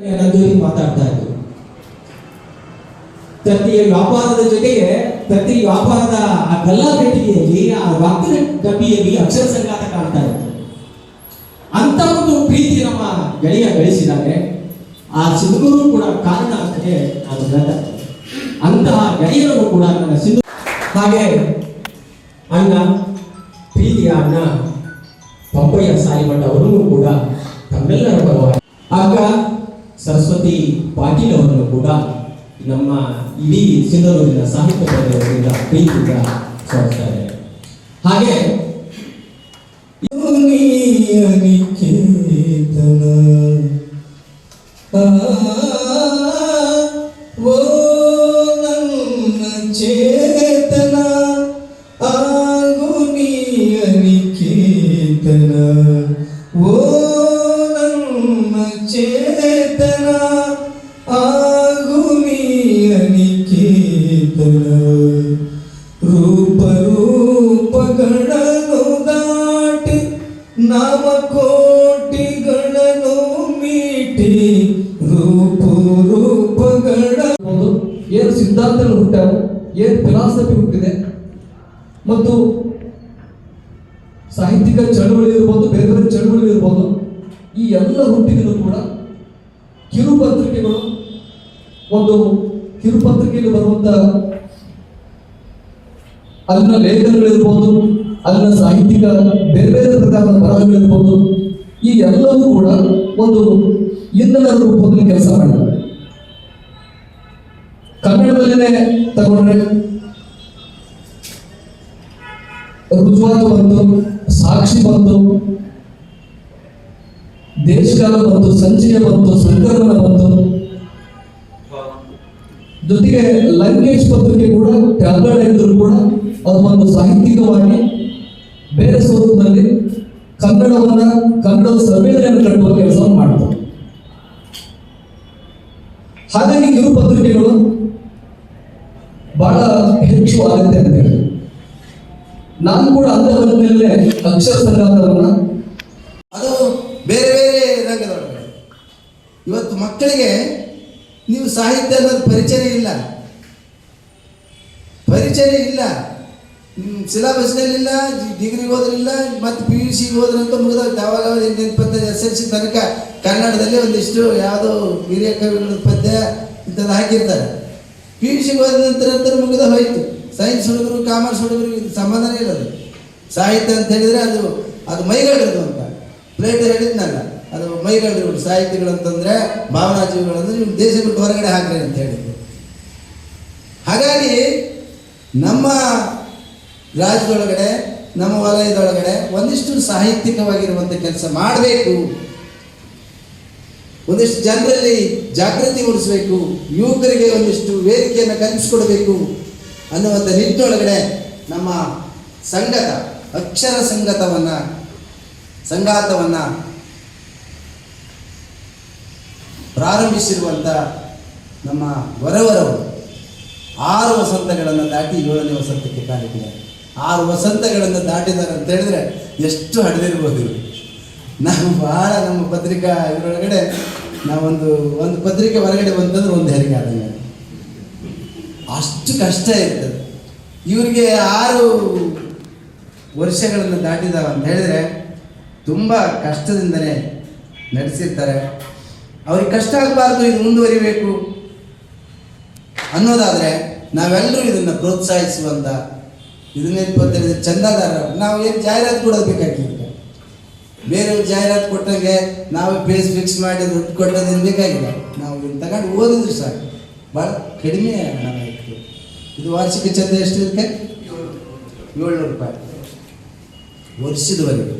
ನಂದೂರಿ ಮಾತಾಡ್ತಾ ಇದ್ರು ತತ್ತಿಯ ವ್ಯಾಪಾರದ ಜೊತೆಗೆ ತತ್ತಿ ವ್ಯಾಪಾರದ ಆ ಗಲ್ಲಾಪೆಟ್ಟಿಗೆಯಲ್ಲಿ, ಆ ವಕ್ರ ಡಬ್ಬಿಯಲ್ಲಿ ಅಕ್ಷರ ಸಂಘಾತ ಕಾಣ್ತಾ ಇತ್ತು ಅಂತ ಒಂದು ಪ್ರೀತಿ ನಮ್ಮ ಗೆಳೆಯ ಬೆಳೆಸಿದ್ದಾರೆ ಆ ಸಿಂಧೂರು ಕೂಡ ಕಾರಣ ಹೇಳ್ತಾ ಇದ್ದೀನಿ. ಅಂತಹ ಗೆಳೆಯರನ್ನು ಕೂಡ ನನ್ನ ಸಿಂಧು ಹಾಗೆ ಅಣ್ಣ, ಪ್ರೀತಿಯ ಅಣ್ಣ ಪಂಪಯ್ಯ ಸಾಯಿಮಠ ಅವರನ್ನು ಕೂಡ ತಮ್ಮೆಲ್ಲರ ಪರವಾಗಿ ಆಗ ಸರಸ್ವತಿ ಪಾಟೀಲ್ ಅವರನ್ನು ಕೂಡ ನಮ್ಮ ಇಡೀ ಸಿಂಧನೂರಿನ ಸಾಹಿತ್ಯ ಪ್ರದೇಶದಿಂದ ಪ್ರೀತಿಯಿಂದ ಸ್ವಾಗತಿಸ್ತಾರೆ. ಹಾಗೆ ಓ ಸಾಹಿತ್ಯಿಕ ಚಳವಳಿ ಇರ್ಬೋದು ಬೇರೆ ಬೇರೆ ಚಳವಳಿ ಇರ್ಬೋದು ಈ ಎಲ್ಲ ಹುಟ್ಟಿಗೂ ಕೂಡ ಕಿರುಪತ್ರಿಕೆಗಳು, ಒಂದು ಕಿರುಪತ್ರಿಕೆಯಲ್ಲಿ ಬರುವಂತ ಅಲ್ಲಿನ ಲೇಖನಗಳಿರ್ಬೋದು, ಅಲ್ಲಿನ ಸಾಹಿತ್ಯಿಕ ಬೇರೆ ಬೇರೆ ಪ್ರಕಾರದ ಬರಹಗಳಿರ್ಬೋದು ಈ ಎಲ್ಲವೂ ಕೂಡ ಒಂದು ಇಂಧನ ರೂಪದಲ್ಲಿ ಕೆಲಸ ಮಾಡಿದ್ದಾರೆ ಕನ್ನಡದಲ್ಲೇ ತಗೊಂಡ್ರೆ ರುಜುವಾತು ಬಂತು, ಸಾಕ್ಷಿ ಬಂತು. ದೇಶಕಾಲ ಬಂತು ಸಂಚಯ ಬಂತು ಸಂಕಲನ ಬಂತು. ಜೊತೆಗೆ ಲಂಗೇಜ್ ಪತ್ರಿಕೆ ಕೂಡ ಕನ್ನಡ ಇದ್ರೂ ಕೂಡ ಅದು ಒಂದು ಸಾಹಿತ್ಯಿಕವಾಗಿ ಬೇರೆ ಸ್ವರೂಪದಲ್ಲಿ ಕನ್ನಡವನ್ನ, ಕನ್ನಡದ ಸಂವೇದನೆಯನ್ನು ಕಟ್ಟುವ ಕೆಲಸವನ್ನು ಮಾಡ್ತಾರೆ. ಹಾಗಾಗಿ ಕಿರು ಪತ್ರಿಕೆಗಳು ಬಹಳ ಹೆಚ್ಚು ಆಗುತ್ತೆ ಅಂತ ಹೇಳಿ ನಾನು ಕೂಡ ಅಂತ ಬಂದಮೇಲೆ ಅಕ್ಷರ ಸಂಘಾತವನ್ನ ಅದು ಬೇರೆ ಬೇರೆ ರಂಗದೊಳಗೆ ಇವತ್ತು ಮಕ್ಕಳಿಗೆ ನೀವು ಸಾಹಿತ್ಯ ಅನ್ನೋದು ಪರಿಚಯ ಇಲ್ಲ. ಪರಿಚಯ ಇಲ್ಲ. ಸಿಲೆಬಸ್ನಲ್ಲಿಲ್ಲ ಡಿಗ್ರಿಗೆ ಹೋದ್ರಿಲ್ಲ, ಮತ್ತು ಪಿ ಯು ಸಿಗೆ ಹೋದ್ರಂತ ಮುಗಿದ ಯಾವಾಗ ಪದ್ಯ, ಎಸ್ ಎಲ್ ಸಿ ತನಕ ಕನ್ನಡದಲ್ಲಿ ಒಂದಿಷ್ಟು ಯಾವುದೋ ಹಿರಿಯ ಕವಿಗಳ ಪದ್ಯ ಇಂಥದ್ದು ಹಾಕಿರ್ತಾರೆ. ಪಿ ಯು ಸಿಗೆ ಹೋದ ನಂತರ ನಂತರ ಮುಗಿದ ಹೋಯ್ತು. ಸೈನ್ಸ್ ಹುಡುಗರು, ಕಾಮರ್ಸ್ ಹುಡುಗರು ಇದು ಸಂಬಂಧನೇ ಇಲ್ಲ ಸಾಹಿತ್ಯ ಅಂತ ಹೇಳಿದರೆ ಅದು ಅದು ಮೈಗಳಿರೋದು ಅಂತ. ಪ್ಲೇಟ್ ಹೇಳಿದ್ನಲ್ಲ, ಅದು ಮೈಗಳಿರೋದು ಸಾಹಿತ್ಯಗಳು ಅಂತಂದರೆ ಭಾವನಾ ಜೀವಿಗಳಂದ್ರೆ ನೀವು ದೇಶ ಬಿಟ್ಟು ಹೊರಗಡೆ ಹಾಕ್ರಿ ಅಂತ ಹೇಳಿದ್ರು. ಹಾಗಾಗಿ ನಮ್ಮ ರಾಜ್ಯದೊಳಗಡೆ, ನಮ್ಮ ವಲಯದೊಳಗಡೆ ಒಂದಿಷ್ಟು ಸಾಹಿತ್ಯಿಕವಾಗಿರುವಂಥ ಕೆಲಸ ಮಾಡಬೇಕು. ಒಂದಿಷ್ಟು ಜನರಲ್ಲಿ ಜಾಗೃತಿ ಮೂಡಿಸಬೇಕು. ಯುವಕರಿಗೆ ಒಂದಿಷ್ಟು ವೇದಿಕೆಯನ್ನು ಕಲ್ಪಿಸ್ಕೊಡ್ಬೇಕು. ಅನ್ನುವಂಥ ನಿಟ್ಟಿನೊಳಗಡೆ ನಮ್ಮ ಸಂಗತ ಅಕ್ಷರ ಸಂಗತವನ್ನು ಸಂಗಾತವನ್ನು ಪ್ರಾರಂಭಿಸಿರುವಂಥ ನಮ್ಮ ವರವರವರು ಆರು ವಸಂತಗಳನ್ನು ದಾಟಿ ಏಳನೇ ವಸಂತಕ್ಕೆ ಕಾಲಿಟ್ಟಿದ್ದಾರೆ. ಆರು ವಸಂತಗಳನ್ನು ದಾಟಿದ್ದಾರೆ ಅಂತ ಹೇಳಿದ್ರೆ ಎಷ್ಟು ಹಡೆದಿರ್ಬೋದು ಇವರು. ನಾವು ಭಾಳ ನಮ್ಮ ಪತ್ರಿಕಾ ಇದರೊಳಗಡೆ ನಾವೊಂದು, ಒಂದು ಪತ್ರಿಕೆ ಹೊರಗಡೆ ಬಂತಂದ್ರೆ ಒಂದು ಹೆರಿಗೆ ಆದಂಗೆ ಅಷ್ಟು ಕಷ್ಟ ಇತ್ತು. ಇವರಿಗೆ ಆರು ವರ್ಷಗಳನ್ನು ದಾಟಿದಾವ ಅಂತ ಹೇಳಿದ್ರೆ ತುಂಬ ಕಷ್ಟದಿಂದಲೇ ನಡೆಸಿರ್ತಾರೆ. ಅವ್ರಿಗೆ ಕಷ್ಟ ಆಗಬಾರ್ದು, ಇದು ಮುಂದುವರಿಬೇಕು ಅನ್ನೋದಾದರೆ ನಾವೆಲ್ಲರೂ ಇದನ್ನು ಪ್ರೋತ್ಸಾಹಿಸುವಂತ, ಇದನ್ನೇ ಇಪ್ಪತ್ತೈದು ಚಂದಾದಾರ ನಾವು ಏನು ಜಾಹೀರಾತು ಕೊಡೋದು ಬೇರೆ ಜಾಹೀರಾತು ಕೊಟ್ಟಂಗೆ ನಾವು ಪೇಸ್ ಫಿಕ್ಸ್ ಮಾಡಿ ದುಡ್ಡು ಕೊಟ್ಟೋದೇನು ಬೇಕಾಗಿಲ್ಲ. ನಾವು ತಗೊಂಡು ಓದಿದ್ರು ಸಾಕು. ಭಾಳ ಕಡಿಮೆ ಇದು ವಾರ್ಷಿಕ ಚಂದ ಎಷ್ಟು ಇದಕ್ಕೆ? ಏಳ್ನೂರು ರೂಪಾಯಿ. ವರ್ಷದವರೆಗೆ.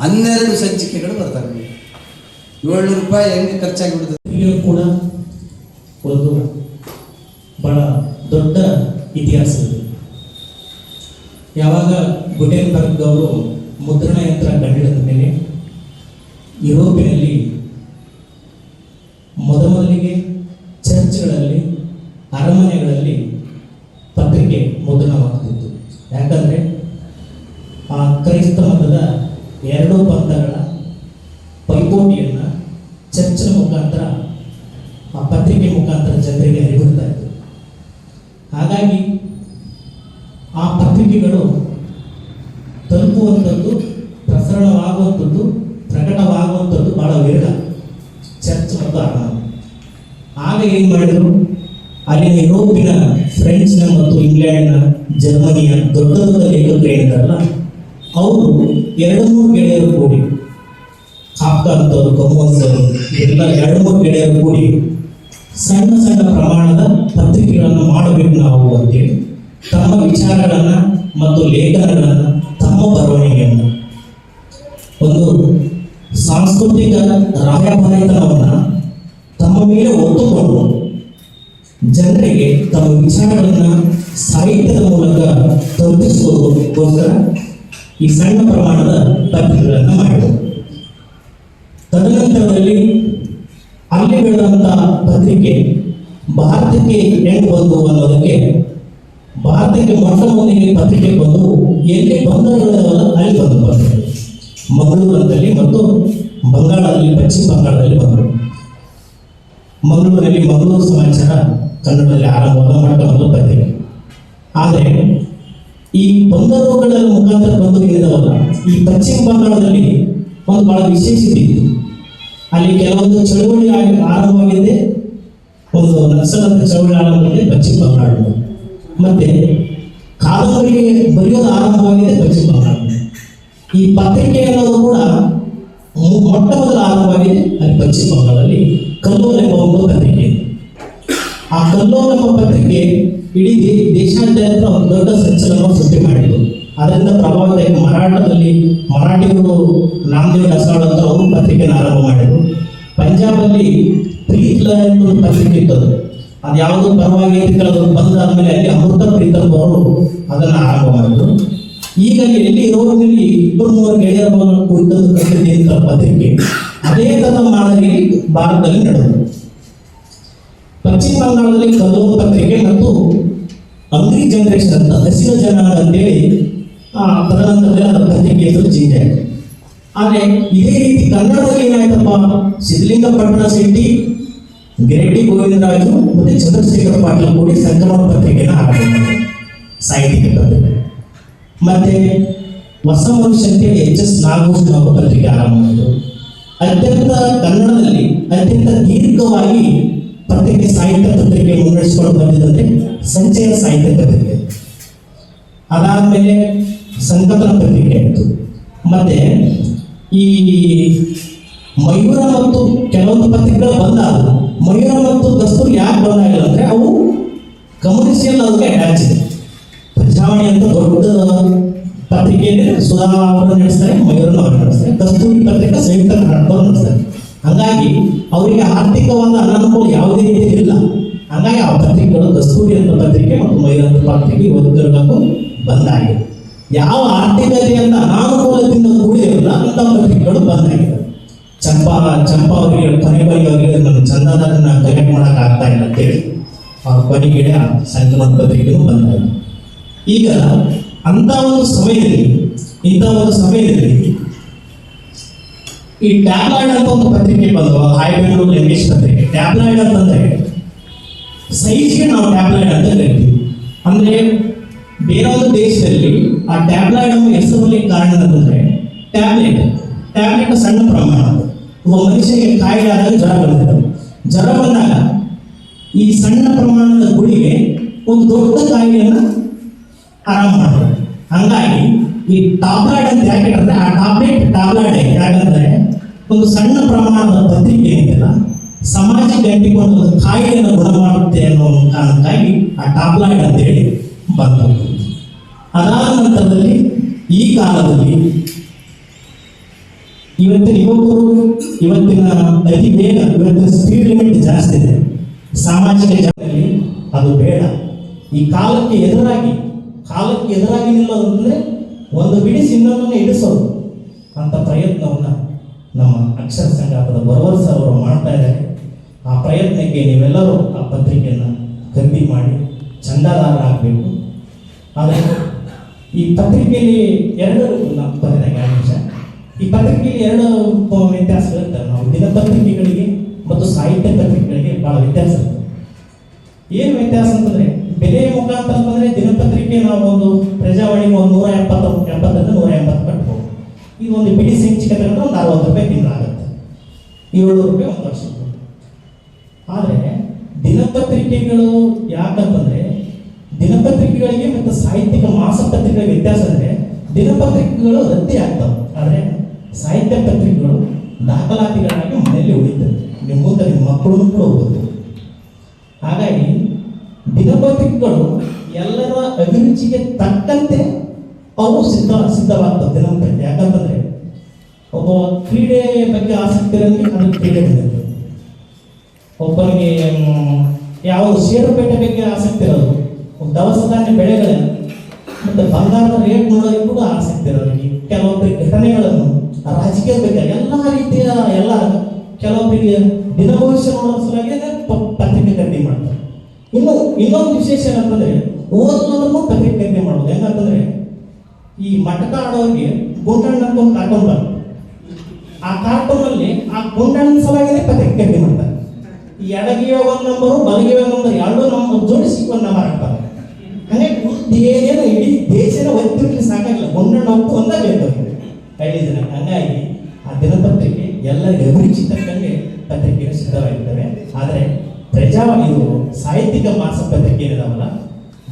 ಹನ್ನೆರಡು ಸಂಚಿಕೆಗಳು ಬರ್ತಾರೆ ಏಳ್ನೂರು ರೂಪಾಯಿ ಹೆಂಗೆ ಖರ್ಚಾಗಿಬಿಡ್ತದೆ ಬಿಡುತ್ತೆ ಕೂಡ ಒಂದು ಬಹಳ ದೊಡ್ಡ ಇತಿಹಾಸ ಇದೆ. ಯಾವಾಗ ಗುಟೆನ್ಬರ್ಗ್ ಅವರು ಮುದ್ರಣ ಯಂತ್ರ ಕಂಡಿಡಿದ ಮೇಲೆ ಯುರೋಪಿನಲ್ಲಿ ಮೊದಮೊದಲಿಗೆ ಚರ್ಚ್ಗಳಲ್ಲಿ, ಅರಮನೆಗಳಲ್ಲಿ ಪತ್ರಿಕೆ ಮುದ್ರಣವಾಗ್ತಿತ್ತು ಯಾಕಂದರೆ ಆ ಕ್ರೈಸ್ತ ಮತದ ಎರಡೂ ಪಂಥಗಳ ಪೈಪೋಟಿಯನ್ನು ಚರ್ಚಿನ ಮುಖಾಂತರ, ಆ ಪತ್ರಿಕೆ ಮುಖಾಂತರ ಜನರಿಗೆ ಅರಿಬಿಡ್ತಾ ಇತ್ತು. ಹಾಗಾಗಿ ಆ ಪತ್ರಿಕೆಗಳು ತಲುಪುವಂಥದ್ದು, ಪ್ರಸರಣವಾಗುವಂಥದ್ದು, ಪ್ರಕಟವಾಗುವಂಥದ್ದು ಬಹಳ ವಿರಳ ಚರ್ಚ್ ಮತ್ತು ಆಗ ಆಗ ಏನು ಮಾಡಿದರು? ಅಲ್ಲಿನ ಯುರೋಪಿನ, ಫ್ರೆಂಚ್ನ ಮತ್ತು ಇಂಗ್ಲೆಂಡ್ನ, ಜರ್ಮನಿಯ ದೊಡ್ಡ ದೊಡ್ಡ ಲೇಖಕರು ಏನಿದಾರಲ್ಲ ಅವರು ಎರಡು ಮೂರು ಗೆಳೆಯರು ಕೂಡಿ. ಕಾಪ್ಕಾ ಅಂತವರು ಕಮ್ಮು ಎಲ್ಲ ಎರಡು ಮೂರು ಗೆಳೆಯರು ಕೂಡಿ. ಸಣ್ಣ ಸಣ್ಣ ಪ್ರಮಾಣದ ಪತ್ರಿಕೆಗಳನ್ನು ಮಾಡಬೇಕು ನಾವು ಅಂತೇಳಿ, ತಮ್ಮ ವಿಚಾರಗಳನ್ನು ಮತ್ತು ಲೇಖನಗಳನ್ನು ತಮ್ಮ ಬರವಣಿಗೆಯನ್ನು. ಒಂದು ಸಾಂಸ್ಕೃತಿಕ ರಾಯಭಾರಿತನವನ್ನು ತಮ್ಮ ಮೇಲೆ ಒತ್ತುಕೊಂಡು ಜನರಿಗೆ ತಮ್ಮ ವಿಚಾರಗಳನ್ನು ಸಾಹಿತ್ಯದ ಮೂಲಕ ತಲುಪಿಸುವುದಕ್ಕೋಸ್ಕರ ಈ ಸಣ್ಣ ಪ್ರಮಾಣದ ಪತ್ರಿಕೆಗಳನ್ನು ಮಾಡಿದರು. ತದನಂತರದಲ್ಲಿ ಅಲ್ಲಿ ಬೆಳೆದಂತ ಪತ್ರಿಕೆ ಭಾರತಕ್ಕೆ ಹೆಂಗೆ ಬಂದು ಅನ್ನೋದಕ್ಕೆ ಭಾರತಕ್ಕೆ ಮೊಟ್ಟ ಮೊದಲಿಗೆ ಪತ್ರಿಕೆ ಬಂದು ಎಲ್ಲಿ ಬಂದರುಗಳಿದಾವಲ್ಲ ಅಲ್ಲಿ ಬಂದು ಬಂದರು. ಮಂಗಳೂರಿನಲ್ಲಿ ಮತ್ತು ಬಂಗಾಳದಲ್ಲಿ, ಪಶ್ಚಿಮ ಬಂಗಾಳದಲ್ಲಿ ಬಂದರು. ಮಂಗಳೂರಲ್ಲಿ ಮಂಗಳೂರು ಸಮಾಚಾರ ಕನ್ನಡದಲ್ಲಿ ಆರಂಭವಾದ ಮೊಟ್ಟ ಪತ್ರಿಕೆ. ಆದರೆ ಈ ಬಂದರುಗಳ ಮುಖಾಂತರ ಬಂದು ಏನಿದಾವಲ್ಲ ಈ ಪಶ್ಚಿಮ ಬಂಗಾಳದಲ್ಲಿ ಒಂದು ಬಹಳ ವಿಶೇಷತೆ ಇದೆ. ಅಲ್ಲಿ ಕೆಲವೊಂದು ಚಳುವಳಿ ಆರಂಭವಾಗಿದೆ. ಒಂದು ನಕ್ಸಲರ ಚಳುವಳಿ ಆರಂಭವಾಗಿದೆ ಪಶ್ಚಿಮ ಬಂಗಾಳ ಮತ್ತೆ ಕಾದಂಬರಿ ಬರೆಯೋದು ಆರಂಭವಾಗಿದೆ ಪಶ್ಚಿಮ ಬಂಗಾಳ ಈ ಪತ್ರಿಕೆ ಅನ್ನೋದು ಕೂಡ ಮೊಟ್ಟ ಮೊದಲ ಆರಂಭವಾಗಿದೆ ಅಲ್ಲಿ ಪಶ್ಚಿಮ ಬಂಗಾಳದಲ್ಲಿ ಕಲ್ಲೋಲ್ ಎಂಬ ಒಂದು ಪತ್ರಿಕೆ. ಆ ಕಲ್ಲೋಲ್ ಎಂಬ ಪತ್ರಿಕೆ ಇಡೀ ದೇಶಾದ್ಯಂತ ಒಂದು ದೊಡ್ಡ ಸಂಚಲನ ಸೃಷ್ಟಿ ಮಾಡಿತು ಅದರಿಂದ ಪ್ರಭಾವಿತ ಮರಾಠದಲ್ಲಿ ಮರಾಠಿಗರು ನಾಮದೇವ್ ಡಸಾಳ್ ಅಂತ ಅವರು ಪತ್ರಿಕೆನ ಆರಂಭ ಮಾಡಿದರು. ಪಂಜಾಬಲ್ಲಿ ಪ್ರೀತ್ ಲ ಒಂದು ಪತ್ರಿಕೆ ಇತ್ತು ಅದು. ಯಾವುದೋ ಪರವಾಗಿ ಅದು ಬಂದಾದ್ಮೇಲೆ ಅಲ್ಲಿ ಅಮೃತ ಪ್ರೀತಮ್ ಅದನ್ನ ಆರಂಭ ಮಾಡಿದರು. ಈಗ ಎಲ್ಲಿ ರೋಗದಲ್ಲಿ ಇಬ್ಬರು ಮೂವರು ಗೆಳೆಯರ ಕುರಿತದ್ದು ಕಟ್ಟಿದೆ ಅಂತ ಪತ್ರಿಕೆ. ಅದೇ ತರದ ಮಾದರಿ ಭಾರತದಲ್ಲಿ ನಡೆದರು ಪಶ್ಚಿಮ ಬಂಗಾಳದಲ್ಲಿ ಕಲ್ಲೂರು ಪತ್ರಿಕೆ ಮತ್ತು ಅಂಗ್ರಿ ಜನರೇಷನ್ ಅಂತ ಹಸಿರು ಜನಾಂಗ ಅಂತೇಳಿ ಅದರ ಪತ್ರಿಕೆ ಹೆಸರು ಜಿಂಕೆ ಆದರೆ ಇದೇ ರೀತಿ ಕನ್ನಡದಲ್ಲಿ ಏನಾಯ್ತಪ್ಪ? ಸಿದ್ಧಲಿಂಗಪಟ್ಟಣ ಶೆಟ್ಟಿ ಗಿರೆಡ್ಡಿ ಗೋವಿಂದರಾಜು ಮತ್ತು ಚಂದ್ರಶೇಖರ ಪಾಟೀಲ್ ಕೂಡಿ ಸಂಕ್ರಮಣ ಪತ್ರಿಕೆನ ಹಾಕಿದ್ದಾರೆ ಸಾಹಿತ್ಯ ಪತ್ರಿಕೆ ಮತ್ತೆ ಹೊಸ ಮನುಷ್ಯ ಎಚ್ ಎಸ್ ನಾಗಭೂಷಣ ಪತ್ರಿಕೆ ಆರಂಭ ಅತ್ಯಂತ ಕನ್ನಡದಲ್ಲಿ ಅತ್ಯಂತ ದೀರ್ಘವಾಗಿ ಪತ್ರಿಕೆ ಸಾಹಿತ್ಯ ಪತ್ರಿಕೆ ಮುನ್ನಡೆಸಿಕೊಂಡು ಬಂದಿದ್ದಂತೆ ಸಂಚಯ ಸಾಹಿತ್ಯ ಪತ್ರಿಕೆ. ಅದಾದ್ಮೇಲೆ ಸಂಕಲನ ಪತ್ರಿಕೆ ಆಯಿತು. ಮತ್ತೆ ಈ ಮಯೂರ ಮತ್ತು ಕೆಲವೊಂದು ಪತ್ರಿಕೆಗಳು ಬಂದಾಗ ಮಯೂರ ಮತ್ತು ದಸ್ತೂರ್ ಯಾಕೆ ಬಂದಾಗಿಲ್ಲ ಅಂದ್ರೆ ಅವು ಕಮ್ಯುನಿಸ್ಟಿಯಲ್ ಅದಕ್ಕೆ ಅಟ್ಯಾಚ್ ಇದೆ. ಪ್ರಜಾವಾಣಿ ಅಂತ ದೊಡ್ಡ ಪತ್ರಿಕೆಯಲ್ಲಿ ಸುಧಾ ಅವರು ನಡೆಸ್ತಾರೆ, ಮಯೂರನ್ನು ಅವರು ನಡೆಸ್ತಾರೆ ಕಸ್ತೂರಿ ಪತ್ರಿಕೆ ಸಂಯುಕ್ತ ಕರ್ನಾಟಕ ನಡೆಸ್ತಾರೆ. ಹಂಗಾಗಿ ಅವರಿಗೆ ಆರ್ಥಿಕವಾದ ಅನಾನುಕೂಲ ಯಾವುದೇ ರೀತಿ ಇಲ್ಲ ಹಾಗಾಗಿ ಆ ಪತ್ರಿಕೆಗಳು, ಕಸ್ತೂರಿ ಅಂತ ಪತ್ರಿಕೆ ಮತ್ತು ಮಯೂರ ಅಂತ ಪತ್ರಿಕೆ ಇವತ್ತಿರಬೇಕು ಬಂದಾಗಿದೆ. ಯಾವ ಆರ್ಥಿಕತೆಯಿಂದ ಅನಾನುಕೂಲದಿಂದ ಕೂಡಿರಲ್ಲ ಅಂತ ಪತ್ರಿಕೆಗಳು ಬಂದಾಗಿದೆ. ಚಂಪಾ ಚಂಪಾ ಅವರಿಗೆ ಕೊನೆಬಾರಿ ಅವರಿಗೆ ನನ್ನ ಚಂದಾದಾರನ ಕಲೆಕ್ಟ್ ಮಾಡಕ್ ಆಗ್ತಾ ಇಲ್ಲ ಅಂತೇಳಿ ಅವ್ರ ಕೊನೆಗೆ ಸಂಕಲನ ಪತ್ರಿಕೆನೂ ಬಂದಾಗಿದೆ. ಈಗ ಅಂತ ಒಂದು ಸಮಯದಲ್ಲಿ, ಇಂಥ ಒಂದು ಸಮಯದಲ್ಲಿ ಈ ಟ್ಯಾಬ್ಲಾಯ್ಡ್ ಅಂತ ಒಂದು ಪತ್ರಿಕೆ ಬಂದವ ಹಾಯ್ ಬೆಂಗಳೂರು ಇಂಗ್ಲಿಷ್ ಪತ್ರಿಕೆ ಟ್ಯಾಬ್ಲಾಯ್ಡ್ ಅಂತಂದ್ರೆ ಸೈಜ್ಗೆ ನಾವು ಟ್ಯಾಬ್ಲಾಯ್ಡ್ ಅಂತ ಕರಿತೀವಿ. ಅಂದ್ರೆ ಬೇರೊಂದು ದೇಶದಲ್ಲಿ ಆ ಟ್ಯಾಬ್ಲಾಯ್ಡ್ ಅನ್ನು ಹೆಸರಲ್ಲಿ ಕಾರಣ ಅಂತಂದ್ರೆ ಟ್ಯಾಬ್ಲೆಟ್. ಟ್ಯಾಬ್ಲೆಟ್ ಸಣ್ಣ ಪ್ರಮಾಣ. ಒಬ್ಬ ಮನುಷ್ಯನಿಗೆ ಕಾಯಿಲೆ ಆದಾಗ ಜ್ವರ ಬಂದಿದೆ. ಜ್ವರ ಬಂದಾಗ ಈ ಸಣ್ಣ ಪ್ರಮಾಣದ ಗುಳಿಗೆ ಒಂದು ದೊಡ್ಡ ಕಾಯಿಲೆಯನ್ನು ಆರಾಮ ಮಾಡ್ತಾರೆ. ಹಂಗಾಗಿ ಈ ಟಾಬ್ಲೆಟ್ ಅಂತ ಯಾಕೆ ಆ ಟಾಬ್ಲೆಟ್ ಒಂದು ಸಣ್ಣ ಪ್ರಮಾಣದ ಪತ್ರಿಕೆ ಇದೆಯಲ್ಲ ಅಂಟಿಕೊಂಡು ಒಂದು ಕಾಯಿಲೆಯನ್ನು ಗುಣ ಮಾಡುತ್ತೆ ಅನ್ನೋ ಕಾರಣಕ್ಕಾಗಿ ಆ ಟಾಬ್ಲೆಟ್ ಅಂತೇಳಿ ಬಂತು ಅದಾದ ನಂತರದಲ್ಲಿ ಈ ಕಾಲದಲ್ಲಿ ಇವತ್ತಿನ ಯುವಕರು, ಇವತ್ತಿನ ಅತಿ ಬೇಗ ಇವತ್ತಿನ ಸ್ಪೀಡ್ ಲಿಮಿಟ್ ಜಾಸ್ತಿ ಇದೆ. ಸಾಮಾಜಿಕ ಜಾಗದಲ್ಲಿ ಅದು ಬೇಡ. ಈ ಕಾಲಕ್ಕೆ ಎದುರಾಗಿ ಕಾಲಕ್ಕೆ ಎದುರಾಗಿ ಅಂದರೆ ಒಂದು ಬಿಡಿಸಿ ಇನ್ನೊಂದನ್ನು ಇಡಿಸೋದು ಅಂತ ಪ್ರಯತ್ನವನ್ನ ನಮ್ಮ ಅಕ್ಷರ ಸಂಘಾತದ ಬರವರ್ಸ ಅವರು ಮಾಡ್ತಾ ಇದ್ದಾರೆ. ಆ ಪ್ರಯತ್ನಕ್ಕೆ ನೀವೆಲ್ಲರೂ ಆ ಪತ್ರಿಕೆಯನ್ನು ಖರೀದಿ ಮಾಡಿ ಚಂದಾದಾರರಾಗಬೇಕು. ಆದರೆ ಈ ಪತ್ರಿಕೆಯಲ್ಲಿ ಎರಡು ನಾವು ನಿಮಿಷ ಈ ಪತ್ರಿಕೆಯಲ್ಲಿ ಎರಡು ವ್ಯತ್ಯಾಸಗಳಿರ್ತವೆ ನಾವು ದಿನಪತ್ರಿಕೆಗಳಿಗೆ ಮತ್ತು ಸಾಹಿತ್ಯ ಪತ್ರಿಕೆಗಳಿಗೆ ಭಾಳ ವ್ಯತ್ಯಾಸ ಇರ್ತದೆ ಏನು ವ್ಯತ್ಯಾಸ ಅಂತಂದರೆ, ಬೆಲೆಯ ಮುಖಾಂತರ ಅಂತಂದ್ರೆ ದಿನಪತ್ರಿಕೆ ನಾವು ಒಂದು ಇದು ಒಂದು ಬಿಡಿ ಸಂಚಿಕೆ ತಗೊಂಡ್ರೆ ಒಂದು ಅರವತ್ತು ರೂಪಾಯಿ ತಿಂಗಳಾಗುತ್ತೆ. ಏಳ್ನೂರು ರೂಪಾಯಿ ಒಂದು ವರ್ಷ ಆದರೆ ದಿನಪತ್ರಿಕೆಗಳು ಯಾಕಂತಂದ್ರೆ, ದಿನಪತ್ರಿಕೆಗಳಿಗೆ ಮತ್ತು ಸಾಹಿತ್ಯಿಕ ಮಾಸಪತ್ರಿಕೆಗಳಿಗೆ ವ್ಯತ್ಯಾಸ ಅಂದರೆ ದಿನಪತ್ರಿಕೆಗಳು ರದ್ದಿ ಆಗ್ತವೆ. ಆದರೆ ಸಾಹಿತ್ಯ ಪತ್ರಿಕೆಗಳು ದಾಖಲಾತಿಗಳಾಗಿ ಮನೆಯಲ್ಲಿ ಉಳಿತವೆ. ನಿಮ್ಮ ಮುಂದೆ ನಿಮ್ಮ ಮಕ್ಕಳು ಕೂಡ ಹೋಗುತ್ತೆ ಹಾಗಾಗಿ ದಿನಪತ್ರಿಕೆಗಳು ಎಲ್ಲರ ಅಭಿರುಚಿಗೆ ತಕ್ಕಂತೆ ಅವು ಸಿದ್ಧ ಸಿದ್ಧವಾಗ್ತವೆ ದಿನಪತ್ರಿಕೆ. ಯಾಕಂತಂದ್ರೆ ಒಬ್ಬ ಕ್ರೀಡೆ ಬಗ್ಗೆ ಆಸಕ್ತಿ ಇರೋದಕ್ಕೆ ಅದು ಕ್ರೀಡೆ ಬಂದಿರ್ತದೆ ಒಬ್ಬರಿಗೆ ಯಾವ ಷೇರುಪೇಟೆ ಬಗ್ಗೆ ಆಸಕ್ತಿ ಇರೋದು ದವಸ ಧಾನ್ಯ ಬೆಳೆಗಳ, ಮತ್ತು ಬಂಗಾರದ ರೇಟ್ ನೋಡೋದಕ್ಕೆ ಕೂಡ ಆಸಕ್ತಿ ಇರೋರಿಗೆ ಕೆಲವೊಬ್ಬರಿಗೆ ಘಟನೆಗಳನ್ನು, ರಾಜಕೀಯ ಬಗ್ಗೆ ಎಲ್ಲ ರೀತಿಯ ಎಲ್ಲ ಕೆಲವೊಬ್ಬರಿಗೆ ದಿನ ಭವಿಷ್ಯ ನೋಡೋ ಸಲುವಾಗಿ ಪತ್ರಿಕೆ ಖರೀದಿ ಮಾಡ್ತಾರೆ. ಇನ್ನು, ಇನ್ನೊಂದು ವಿಶೇಷ ಏನಂತಂದ್ರೆ ಓದೋದನ್ನು ಪತ್ರಿಕೆ ಖರೀದಿ ಮಾಡೋದು. ಹೆಂಗಂತಂದ್ರೆ, ಈ ಮಟಕ ಆಡೋರಿಗೆ ಗುಂಡಣ್ಣ ಅಂತ ಒಂದು ಆ ಕಾರ್ಟೂನಲ್ಲಿ ಆ ಗುಂಡಣ್ಣನ ಸಲುವಾಗಿ ಪತ್ರಿಕೆ ಖರೀದಿ ಮಾಡ್ತಾರೆ. ಎಡಗಿಯ ಒಂದು ನಂಬರು ಒಂದು ನಂಬರ್, ಎರಡು ನಂಬರ್ ಜೋಡಿಸಿ ಒಂದು ನಂಬರ್ ಹಾಕ್ತಾರೆ. ಹಂಗೆ ಏನೇನು ಇಡೀ ದೇಶನ ಒತ್ತಿರಲಿ ಸಾಕಾಗಿಲ್ಲ. ಗುಂಡಣ್ಣ ಒಪ್ಪು ಒಂದೇ ಬೇಕು. ಐದು ಜನ ಹಂಗಾಗಿ ಆ ದಿನಪತ್ರಿಕೆ ಎಲ್ಲರಿಗೆ ಅಭಿರುಚಿ ತಕ್ಕಂಗೆ ಪತ್ರಿಕೆಗಳು ಸಿದ್ಧವಾಗಿರ್ತವೆ. ಆದರೆ ಪ್ರಜಾ ಇದು ಸಾಹಿತ್ಯಿಕ ಮಾಸ ಪತ್ರಿಕೆ ಏನಿದಾವಲ್ಲ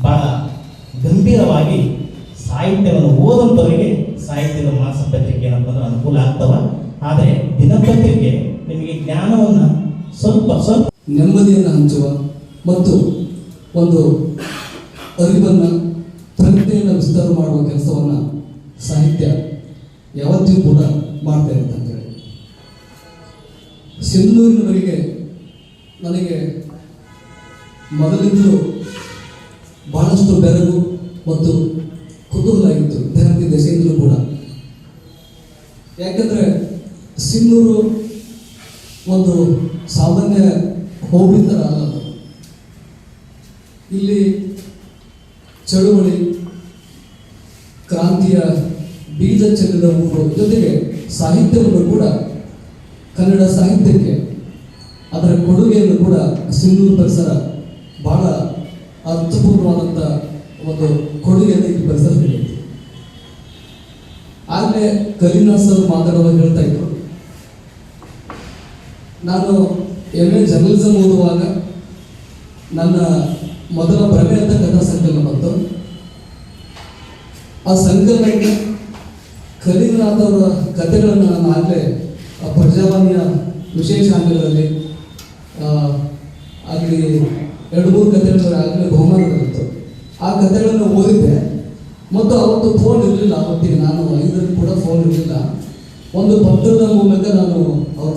ಬಹಳ ಗಂಭೀರವಾಗಿ ಸಾಹಿತ್ಯವನ್ನು ಓದಂಥವರಿಗೆ ಸಾಹಿತ್ಯದ ಮಾಸ ಪತ್ರಿಕೆ ಏನಪ್ಪ ಅಂದ್ರೆ ಅನುಕೂಲ ಆಗ್ತವ. ಆದರೆ ದಿನಪತ್ರಿಕೆ ನಿಮಗೆ ಜ್ಞಾನವನ್ನು ಸ್ವಲ್ಪ ಸ್ವಲ್ಪ ನೆಮ್ಮದಿಯನ್ನು ಹಂಚುವ ಮತ್ತು ಒಂದು ಅರಿವನ್ನು ಪ್ರಜ್ಞೆಯನ್ನು ವಿಸ್ತಾರ ಮಾಡುವ ಕೆಲಸವನ್ನು ಸಾಹಿತ್ಯ ಯಾವತ್ತಿಗೂ ಕೂಡ ಮಾಡ್ತಾ ಇರುತ್ತೆ ಅಂತೇಳಿ ಸಿಂಧೂರಿನವರಿಗೆ ನನಗೆ ಮೊದಲಿಂದಲೂ ಬಹಳಷ್ಟು ಬೆರಗು ಮತ್ತು ಕುತೂಹಲ ಇತ್ತು. ವಿದ್ಯಾರ್ಥಿ ದೆಸೆಯಿಂದಲೂ ಕೂಡ. ಯಾಕಂದರೆ ಸಿನ್ನೂರು ಒಂದು ಸಾಮಾನ್ಯ ಹೋಬಳಿ ಥರ ಅಲ್ಲ ಇಲ್ಲಿ ಚಳುವಳಿ, ಕ್ರಾಂತಿಯ ಬೀಜ ಚೆಲ್ಲಿದ ಊರು, ಜೊತೆಗೆ ಸಾಹಿತ್ಯವನ್ನು ಕೂಡ, ಕನ್ನಡ ಸಾಹಿತ್ಯಕ್ಕೆ, ಅದರ ಕೊಡುಗೆಯನ್ನು ಕೂಡ ಸಿನ್ನೂರು ಪರಿಸರ ಬಹಳ ಅರ್ಥಪೂರ್ಣವಾದಂಥ ಒಂದು ಕೊಡುಗೆಯನ್ನು ಈ ಪರಿಸರ ನೀಡುತ್ತೆ ಆಗಲೇ ಕಲೀನಾ ಸರ್ ಮಾತಾಡುವಾಗ ಹೇಳ್ತಾ ಇದ್ರು ನಾನು ಎಂ ಎ ಜರ್ನಲಿಸಮ್ ಓದುವಾಗ ನನ್ನ ಮೊದಲ ಭ್ರಮೆ ಅಂತ ಕಥಾ ಸಂಕಲನ ಬಂತು. ಆ ಸಂಕಲನಕ್ಕೆ ಕಲೀನಾಥ್ ಅವರ ಕಥೆಗಳನ್ನು ನಾನು ಆಗಲೇ ಪ್ರಜಾವಾಣಿಯ ವಿಶೇಷ ಅಂಗಗಳಲ್ಲಿ ಆಗಲಿ ಎರಡು ಮೂರು ಕಥೆಗಳು ಆಗಲೇ ಬಹುಮಾನ ಬಂತು ಆ ಕಥೆಗಳನ್ನು ಓದಿದ್ದೆ. ಮತ್ತು ಅವತ್ತು ಫೋನ್ ಇರಲಿಲ್ಲ, ಅವತ್ತಿಗೆ ನಾನು ಐದರಲ್ಲಿ ಕೂಡ ಫೋನ್ ಇರಲಿಲ್ಲ. ಒಂದು ಪತ್ರದ ಮೂಲಕ ನಾನು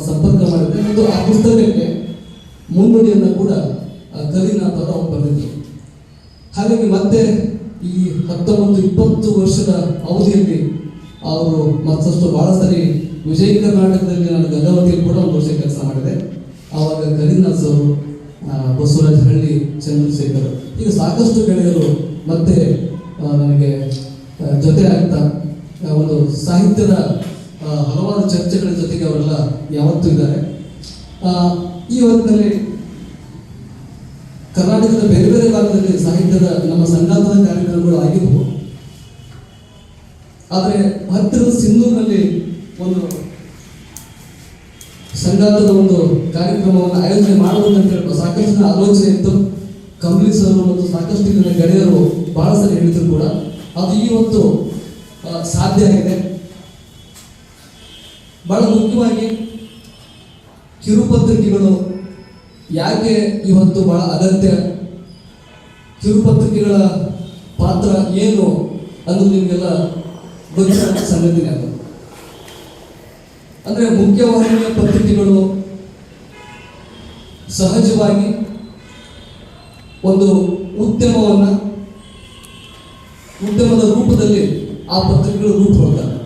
ಸಂಪರ್ಕ ಮಾಡಿದ್ರೆ. ಮತ್ತು ಆ ಪುಸ್ತಕಕ್ಕೆ ಮುನ್ನುಡಿಯನ್ನು ಕೂಡ ಆ ಕಲಿನಾಥ್ ಅವರು ಅವ್ರು ಹಾಗಾಗಿ ಮತ್ತೆ ಈ ಹತ್ತೊಂಬತ್ತು ಇಪ್ಪತ್ತು ವರ್ಷದ ಅವಧಿಯಲ್ಲಿ ಅವರು ಮತ್ತಷ್ಟು ಬಹಳ ಸರಿ ವಿಜಯ ಕರ್ನಾಟಕದಲ್ಲಿ ನಾನು ಗಂಗಾವತಿಯಲ್ಲಿ ಕೂಡ ಒಂದು ವರ್ಷ ಕೆಲಸ ಮಾಡಿದೆ. ಆವಾಗ ಕಲಿನಾಥ್ ಅವರು ಬಸವರಾಜ ಹಳ್ಳಿ ಚಂದ್ರಶೇಖರ್ ಈಗ ಸಾಕಷ್ಟು ಗೆಳೆಯರು ಮತ್ತೆ ನನಗೆ ಜೊತೆ ಆಗ್ತಾ ಒಂದು ಸಾಹಿತ್ಯದ ಹಲವಾರು ಚರ್ಚೆಗಳ ಜೊತೆಗೆ ಅವರೆಲ್ಲ ಯಾವತ್ತೂ ಇದ್ದಾರೆ. ಈ ಹೊತ್ತಿನಲ್ಲಿ ಕರ್ನಾಟಕದ ಬೇರೆ ಬೇರೆ ಭಾಗದಲ್ಲಿ ಸಾಹಿತ್ಯದ ನಮ್ಮ ಸಂಘಾತದ ಕಾರ್ಯಕ್ರಮಗಳು ಆಗಿದ್ದವು ಆದರೆ ಹತ್ತಿರದ ಸಿಂಧೂರಿನಲ್ಲಿ ಒಂದು ಸಂಘಾತದ ಒಂದು ಕಾರ್ಯಕ್ರಮವನ್ನು ಆಯೋಜನೆ ಮಾಡುವುದಂತ ಹೇಳಿ ಸಾಕಷ್ಟು ಆಲೋಚನೆ ಇತ್ತು. ಕಂಪ್ಲೀಸ್ ಅವರು ಮತ್ತು ಸಾಕಷ್ಟು ಜನ ಗೆಳೆಯರು ಬಹಳ ಸರಿ ಹೇಳಿದ್ರು ಕೂಡ. ಅದು ಇವತ್ತು ಸಾಧ್ಯ ಆಗಿದೆ. ಬಹಳ ಮುಖ್ಯವಾಗಿ ಕಿರುಪತ್ರಿಕೆಗಳು ಯಾಕೆ ಇವತ್ತು ಬಹಳ ಅಗತ್ಯ? ಕಿರುಪತ್ರಿಕೆಗಳ ಪಾತ್ರ ಏನು ಅದು ನಿಮಗೆಲ್ಲ ಗೊತ್ತಿರೋ ಸಂಗತಿನೇ ಅದು. ಅಂದರೆ ಮುಖ್ಯವಾಹಿನಿಯ ಪತ್ರಿಕೆಗಳು ಸಹಜವಾಗಿ ಒಂದು ಉದ್ಯಮವನ್ನು ಉದ್ಯಮದ ರೂಪದಲ್ಲಿ ಆ ಪತ್ರಿಕೆಗಳು ರೂಪುಗೊಳ್ತವೆ.